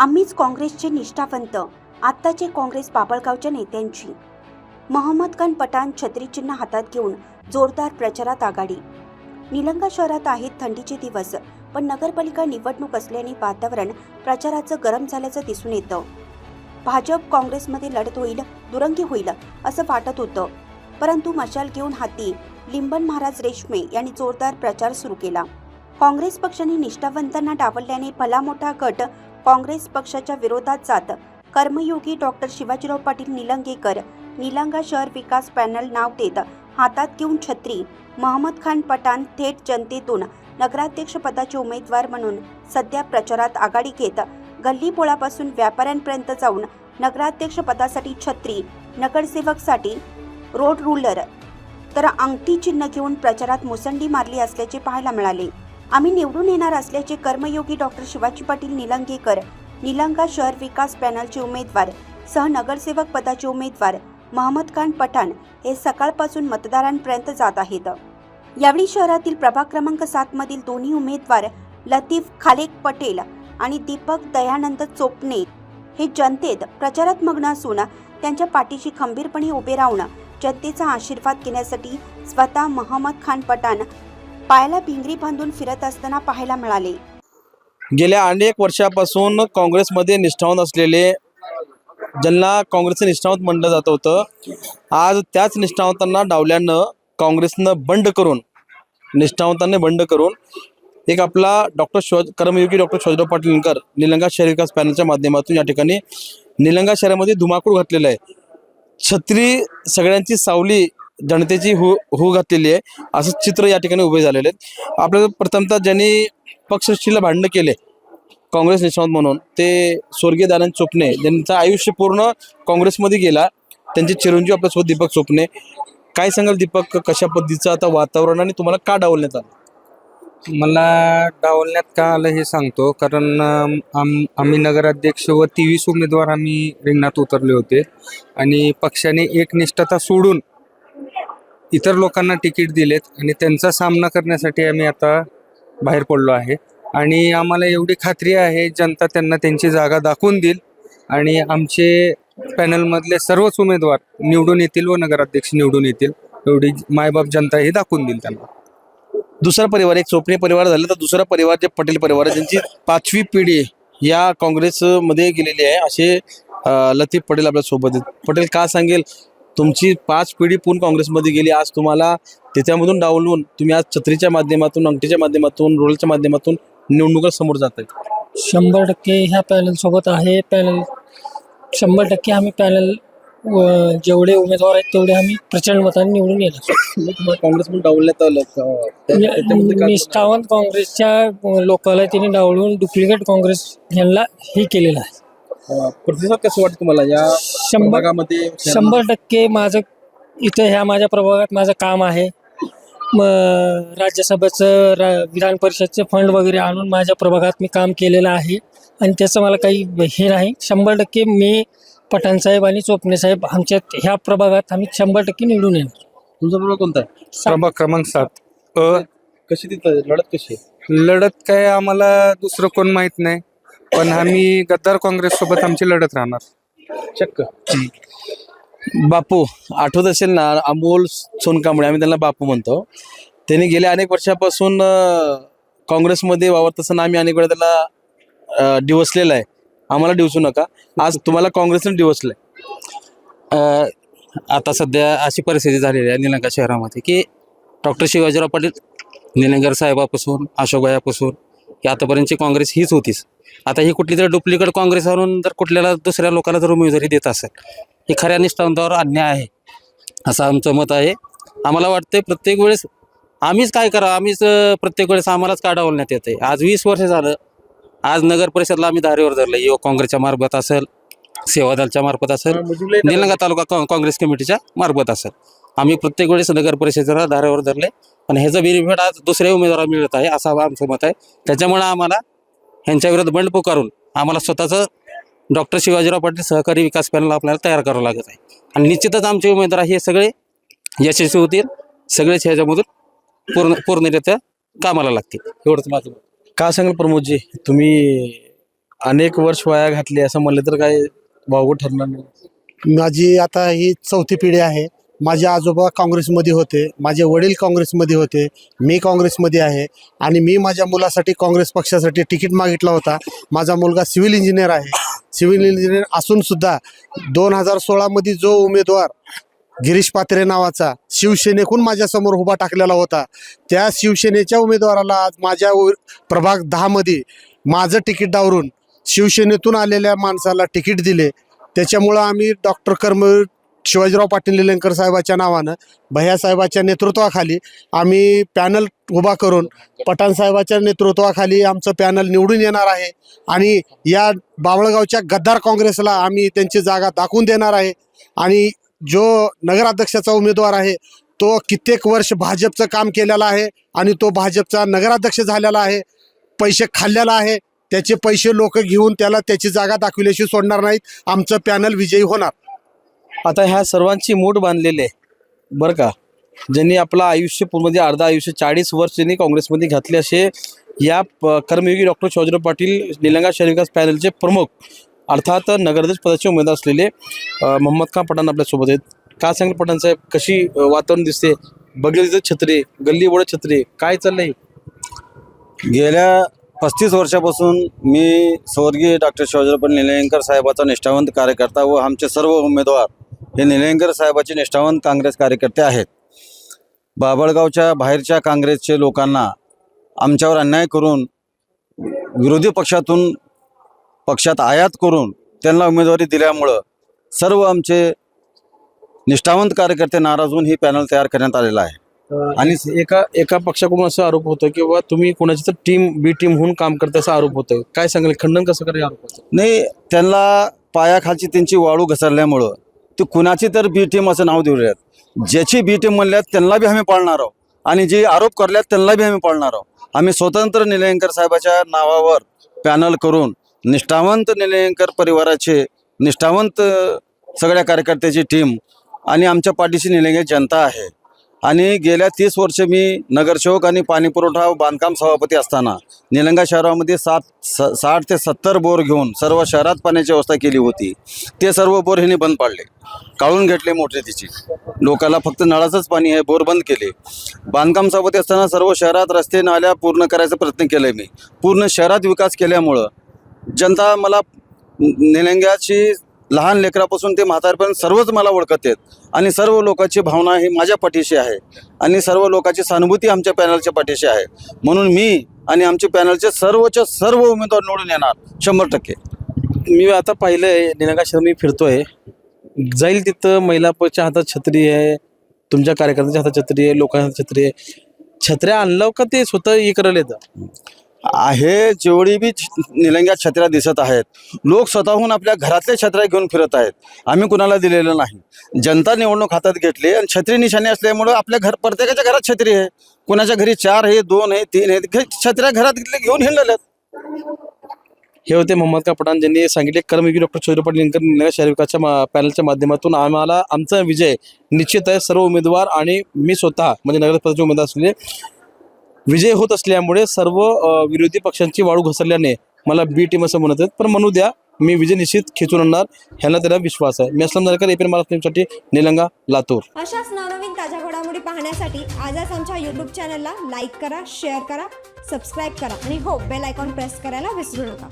आम्हीच काँग्रेसचे निष्ठावंत आत्ताचे काँग्रेस बाबळगावच्या नेत्यांची. महम्मद खान पठाण छत्रीचिन्ह हातात घेऊन जोरदार प्रचारात आघाडी. निलंगा शहरात आहेत थंडीचे दिवस पण नगरपालिका निवडणूक असल्याने वातावरण प्रचाराचं गरम झाल्याचं दिसून येतं. भाजप काँग्रेसमध्ये लढत होईल दुरंगी होईल असं वाटत होतं. परंतु मशाल घेऊन हाती लिंबन महाराज रेशमे यांनी जोरदार प्रचार सुरू केला. काँग्रेस पक्षाने निष्ठावंतांना डावलल्याने भला मोठा गट काँग्रेस पक्षाच्या विरोधात जात. कर्मयोगी डॉक्टर शिवाजीराव पाटील निलंगेकर निलंगा शहर विकास पॅनल नाव देत हातात घेऊन छत्री महम्मद खान पठाण थेट जनतेतून नगराध्यक्ष पदाचे उमेदवार म्हणून सध्या प्रचारात आघाडी घेत गल्ली बोळापासून व्यापाऱ्यांपर्यंत जाऊन नगराध्यक्ष पदासाठी छत्री नगरसेवकसाठी रोड रुलर तर अंगठी चिन्ह घेऊन प्रचारात मुसंडी मारली असल्याचे पाहायला मिळाले. आम्ही निवडून येणार असल्याचे कर्मयोगी डॉक्टर शिवाजी पाटील निलंगेकर निलंगा शहर विकास पॅनलचे उमेदवार सह नगरसेवक पदाचे उमेदवार महम्मद खान पठाण हे सकाळपासून मतदारांपर्यंत जात आहेत. यावेळी शहरातील प्रभाग क्रमांक सात मधील दोन्ही उमेदवार लतीफ खालेक पटेल आणि दीपक दयानंद चोपणे हे जनतेत प्रचारात मग्न असून त्यांच्या पाठीशी खंबीरपणे उभे राहून जनतेचा आशीर्वाद घेण्यासाठी स्वतः महम्मद खान पठाण पायाला भिंगरी बांधून फिरत असताना पाहायला मिळाले. गेल्या अनेक वर्षापासून काँग्रेसमध्ये निष्ठावंत असलेले ज्यांना काँग्रेसचं निष्ठावंत म्हणलं जात होतं आज त्याच निष्ठावंतांना डावल्यानं काँग्रेसनं बंड करून निष्ठावंतांनी बंड करून एक आपला डॉक्टर शिवाज कर्मयोगी डॉक्टर शिवाजीराव पाटीलकर निलंगा शहर विकास पॅनलच्या माध्यमातून या ठिकाणी निलंगा शहरामध्ये धुमाकूळ घातलेला आहे. छत्री सगळ्यांची सावली जनतेची हु हू घातलेली आहे. असं चित्र या ठिकाणी उभे झालेले आहेत. आपल्याला प्रथमतः ज्यांनी पक्षश्रीला भांडणं केले काँग्रेस निष्ठावंत म्हणून ते स्वर्गीय दानंद चोपणे. ज्यांचं आयुष्य पूर्ण काँग्रेसमध्ये गेला त्यांचे चिरंजीव आपल्यासोबत दीपक चोपणे. काय सांगाल दीपक कशा पद्धतीचं आता वातावरण आणि तुम्हाला का डावलण्यात आलं? मला डावलण्यात का आलं हे सांगतो. कारण आम आम्ही नगराध्यक्ष व तेवीस उमेदवार आम्ही रिंगणात उतरले होते. आणि पक्षाने एक निष्ठता सोडून इतर लोकांना तिकीट दिलेत आणि त्यांचा सामना करण्यासाठी आम्ही आता बाहेर पडलो आहे. आणि आम्हाला एवढी खात्री आहे जनता त्यांना त्यांची जागा दाखवून देईल आणि आमचे पॅनलमधले सर्वच उमेदवार निवडून येतील व नगराध्यक्ष निवडून येतील. एवढी मायबाप जनता हे दाखवून देईल त्यांना. दुसरा परिवार एक चोपणे परिवार झालं तर दुसरा परिवार जे पटेल परिवार आहे ज्यांची पाचवी पिढी या काँग्रेसमध्ये गेलेली आहे असे अं, लतीफ पटेल आपल्यासोबत आहेत. पटेल का सांगेल? तुमची पाच पिढी पूर्ण काँग्रेसमध्ये गेली आज तुम्हाला त्याच्यामधून डावलून तुम्ही आज छत्रीच्या माध्यमातून अंगठीच्या माध्यमातून रोलच्या माध्यमातून निवडणुका समोर जात आहेत शंभर टक्के ह्या पॅनल सोबत आहे. पॅनल शंभर टक्के आम्ही पॅनल जेवढे उमेदवार आहेत तेवढे आम्ही प्रचंड मताने निवडून येणार. काँग्रेसमध्ये डावलण्यात आलं का? त्या- त्याच्यामध्ये काय- निष्ठावंत काँग्रेसच्या लोकांना त्यांनी डावलून डुप्लिकेट काँग्रेस यांना हे केलेलं आहे. अं, प्रतिसाद कसं वाटतं तुम्हाला? या शंभर भागामध्ये शंभर टक्के माझं इथं ह्या माझ्या प्रभागात माझं काम आहे. म राज्यसभेचं रा विधान परिषदचे फंड वगैरे आणून माझ्या प्रभागात मी काम केलेलं आहे. आणि त्याचं मला काही हे नाही. शंभर टक्के मी पठाणसाहेब आणि चोपणे साहेब आमच्या ह्या प्रभागात आम्ही शंभर टक्के निवडून येणार. तुमचा प्रभाग कोणता आहे? प्रभाग क्रमांक सात. अ कशी तिथं लढत कशी आहे? लढत काय आम्हाला दुसरं कोण माहीत नाही. पण आम्ही गद्दार काँग्रेस सोबत आमची लढत राहणार. चक्क. बापू आठवत असेल ना अमोल सोनकांबळे आम्ही त्यांना बापू म्हणतो. त्यांनी गेल्या अनेक वर्षापासून अं, काँग्रेसमध्ये वावरत असताना आम्ही अनेक वेळा त्याला अं, डिवसलेला आहे. आम्हाला डिवसू नका. आज तुम्हाला काँग्रेसने डिवसलंय. अ, आता सध्या अशी परिस्थिती झालेली आहे निलंगा शहरामध्ये की डॉक्टर शिवाजीराव पाटील निलंगर साहेबापासून अशोकबायापासून की आतापर्यंतची काँग्रेस हीच होतीच. आता ही कुठली तरी डुप्लिकेट काँग्रेस आणून जर कुठल्याला दुसऱ्या लोकांना जर उमेदवारी देत असेल ही खऱ्या निष्ठावंतावर अन्याय आहे असं आमचं मत आहे. आम्हाला वाटतंय प्रत्येक वेळेस आम्हीच काय करा आम्हीच प्रत्येक वेळेस आम्हालाच का डावलण्यात येते आज वीस वर्ष झालं आज नगर परिषदला आम्ही धारेवर धरलं युवक काँग्रेसच्या मार्फत असेल सेवादलच्या मार्फत असेल निलंगा तालुका काँग्रेस कमिटीच्या मार्फत असेल. आम्ही प्रत्येक वेळेस नगर परिषदेला धारावर धरले पण ह्याचं बेनिफिट आज दुसऱ्या उमेदवाराला मिळत आहे असं आमचं मत आहे. त्याच्यामुळे आम्हाला ह्यांच्या विरोधात बंड पुकारून आम्हाला स्वतःचं डॉक्टर शिवाजीराव पाटील सहकारी विकास पॅनल आपल्याला तयार करावं लागत आहे. आणि निश्चितच आमचे उमेदवार हे सगळे यशस्वी होतील सगळेच ह्याच्यामधून पूर्ण पूर्णरित्या कामाला लागतील. एवढंच माझं मत. का सांगाल प्रमोदजी? तुम्ही अनेक वर्ष वाया घातली असं म्हणलं तर काय वावगं ठरणार नाही. माझी आता ही चौथी पिढी आहे. माझे आजोबा काँग्रेसमध्ये होते माझे वडील काँग्रेसमध्ये होते मी काँग्रेसमध्ये आहे आणि मी माझ्या मुलासाठी काँग्रेस पक्षासाठी तिकीट मागितला होता. माझा मुलगा सिव्हिल इंजिनियर आहे. सिव्हिल इंजिनियर असूनसुद्धा दोन हजार सोळामध्ये जो उमेदवार गिरीश पात्रे नावाचा शिवसेनेकून माझ्यासमोर उभा टाकलेला होता त्या शिवसेनेच्या उमेदवाराला आज माझ्या प्रभाग दहामध्ये माझं तिकीट डावरून शिवसेनेतून आलेल्या माणसाला तिकीट दिले. त्याच्यामुळं आम्ही डॉक्टर कर्मवीर शिवाजीराव पाटील निलंकर साहेबाच्या नावानं भैयासाहेबाच्या नेतृत्वाखाली आम्ही पॅनल उभा करून पठाणसाहेबाच्या नेतृत्वाखाली आमचं पॅनल निवडून येणार आहे. आणि या बावळगावच्या गद्दार काँग्रेसला आम्ही त्यांची जागा दाखवून देणार आहे. आणि जो नगराध्यक्षाचा उमेदवार आहे तो कित्येक वर्ष भाजपचं काम केलेला आहे आणि तो भाजपचा नगराध्यक्ष झालेला आहे. पैसे खाल्लेला आहे. त्याचे पैसे लोक घेऊन त्याला त्याची जागा दाखविल्याशी सोडणार नाहीत. आमचं पॅनल विजयी होणार. आता ह्या सर्वांची मूठ बांधलेली आहे. बरं का? ज्यांनी आपलं आयुष्य म्हणजे अर्धा आयुष्य चाळीस वर्ष ज्यांनी काँग्रेसमध्ये घातले असे या प- कर्मयोगी डॉक्टर शिवाजीराव पाटील निलंगा शहर विकास पॅनलचे प्रमुख अर्थात नगराध्यक्ष पदाचे उमेदवार असलेले मोहम्मद खान पठाण आपल्यासोबत आहेत. का सांगेल पठाण साहेब? कशी वातावरण दिसते? बघेल तिथं छत्री गल्ली बोळ छत्रे काय चाललंय? गेल्या पस्तीस वर्षापासून मी स्वर्गीय डॉक्टर शिवाजीराव पाटील निलंगेकर साहेबाचा निष्ठावंत कार्यकर्ता व आमचे सर्व उमेदवार हे निलंगेकर साहेबाचे निष्ठावंत काँग्रेस कार्यकर्ते आहेत. बाबळगावच्या बाहेरच्या काँग्रेसचे लोकांना आमच्यावर अन्याय करून विरोधी पक्षातून पक्षात आयात करून त्यांना उमेदवारी दिल्यामुळं सर्व आमचे निष्ठावंत कार्यकर्ते नाराज होऊन ही पॅनल तयार करण्यात आलेला आहे. आणि एका एका पक्षाकडून असा आरोप होतो की बाबा तुम्ही कोणाची तर टीम बी टीम होऊन काम करता असा आरोप होतोय. काय सांगाल? खंडन कसं करेल आरोपाचं? नाही त्यांना पायाखालची त्यांची वाळू घसरल्यामुळं ते कुणाची तर बी टीम असं नाव देऊयात ज्याची बी टीम म्हणल्यात त्यांना बी आम्ही पाळणार आहोत. आणि जे आरोप करल्यात त्यांना बी आम्ही पाळणार आहोत. आम्ही स्वतंत्र निलयंकर साहेबाच्या नावावर पॅनल करून निष्ठावंत निलयंकर परिवाराचे निष्ठावंत सगळ्या कार्यकर्त्याची टीम आणि आमच्या पाठीशी निलंगे जनता आहे. आणि गेल्या तीस वर्ष मी नगरसेवक आणि पाणीपुरवठा व बांधकाम सभापती असताना निलंगा शहरामध्ये सात स साठ ते सत्तर बोर घेऊन सर्व शहरात पाण्याची व्यवस्था केली होती. ते सर्व बोर हिने बंद पाडले. काढून घेतले मोठे तिची. लोकाला फक्त नळाचंच पाणी आहे बोर बंद केले. बांधकाम सभापती असताना सर्व शहरात रस्ते नाल्या पूर्ण करायचा प्रयत्न केला मी. पूर्ण शहरात विकास केल्यामुळं जनता मला निलंग्याची लहान लेकरापासून ते म्हातारपर्यंत सर्वच मला ओळखत आहेत. आणि सर्व लोकांची भावना ही माझ्या पाठीशी आहे. आणि सर्व लोकांची सहानुभूती आमच्या पॅनलच्या पाठीशी आहे. म्हणून मी आणि आमचे पॅनलचे सर्वच्या सर्व उमेदवार निवडून येणार शंभर टक्के. मी आता पाहिलंय आहे शहर मी फिरतोय. जाईल तिथं महिलापच्या हातात छत्री आहे तुमच्या कार्यकर्त्यांच्या हातात छत्री आहे लोकांच्या हातात छत्री आहे. छत्र्या आणलं का ते स्वतः हे करायला येतं? आहे जेवढी बी निलंग्या निलंग्यात छत्र्या दिसत आहेत. लोक स्वतःहून आपल्या घरातल्या छत्र्या घेऊन फिरत आहेत. आम्ही कुणाला दिलेलं नाही. जनता निवडणूक हातात घेतली आणि छत्री निशाणी असल्यामुळं आपल्या घर प्रत्येकाच्या घरात छत्री आहे. कुणाच्या घरी चार आहे दोन आहे तीन आहे छत्र्या घरात घेऊन हिंडल्यात हे होते मोहम्मद कापडान ज्यांनी सांगितले कर्मयोगी डॉक्टर चौधरी पाटील निलंगेकर निलंगा शहर विकासच्या पॅनलच्या माध्यमातून आम्हाला आमचा विजय निश्चित आहे. सर्व उमेदवार आणि मी स्वतः म्हणजे नगरपदाचे उमेदवार असलेले विजय होत असल्यामुळे सर्व विरोधी पक्षांची वाळू घसरल्याने मला बी टीम असं म्हणत आहेत. पण म्हणू द्या मी विजय निश्चित खेचून आणणार ह्यांना त्याला विश्वास आहे. मी असलम नारकर एपीएन महाराष्ट्र निलंगा लातूर. अशाच नवनवीन ताज्या घडामोडी पाहण्यासाठी आजच आमच्या युट्यूब चॅनलला लाईक करा शेअर करा सबस्क्राईब करा आणि हो बेल आयकॉन प्रेस करायला विसरू नका.